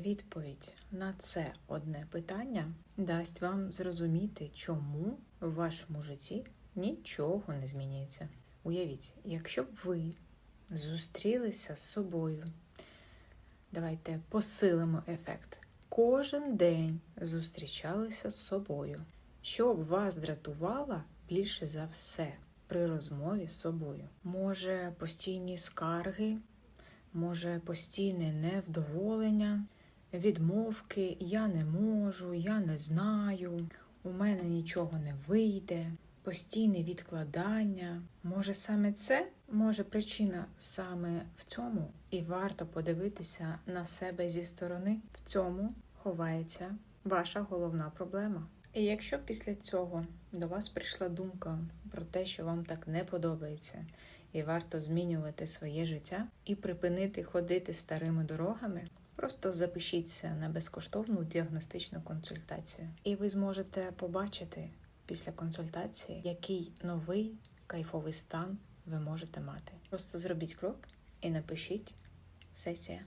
Відповідь на це одне питання дасть вам зрозуміти, чому в вашому житті нічого не змінюється. Уявіть, якщо б ви зустрілися з собою, давайте посилимо ефект. Кожен день зустрічалися з собою. Що б вас дратувало більше за все при розмові з собою? Може, постійні скарги, може, постійне невдоволення, відмовки я не можу, я не знаю, у мене нічого не вийде, постійне відкладання. Може, саме це може причина саме в цьому, і варто подивитися на себе зі сторони. В цьому ховається ваша головна проблема. І якщо після цього до вас прийшла думка про те, що вам так не подобається, і варто змінювати своє життя і припинити ходити старими дорогами, просто запишіться на безкоштовну діагностичну консультацію, і ви зможете побачити після консультації, який новий кайфовий стан ви можете мати. Просто зробіть крок і напишіть сесія.